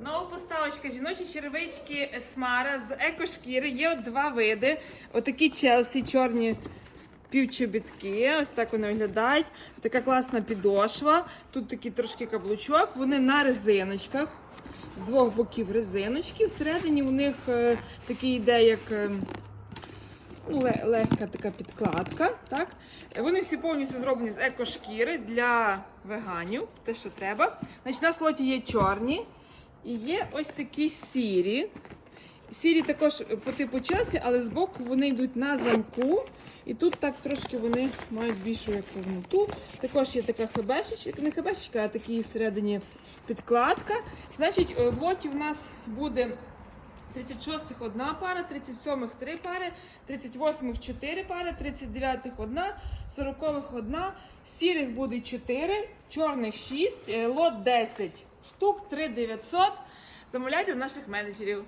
Нова поставочка жіночі черевички Есмара з екошкіри. Є два види. Отакі Челсі, чорні півчобітки. Ось так вони виглядають. Така класна підошва. Тут такий трошки каблучок. Вони на резиночках. З двох боків резиночки. Всередині у них е, такий йде, як. е, ну, легка така підкладка. Так? Вони всі повністю зроблені з екошкіри для веганів, те, що треба. Значить, на слоті є чорні і є ось такі сірі. Сірі також по типу Челсі, але збоку вони йдуть на замку. І тут так трошки вони мають більшу повноту. Також є така хебешечка, не хебешечка, а такі всередині підкладка. Значить, е, в лоті в нас буде 36-х одна пара, 37-х три пари, 38-х 4 пари, 39-х одна, 40-х одна, сірих буде 4, чорних 6, е, лот 10 штук, 3900. Замовляйте наших менеджерів.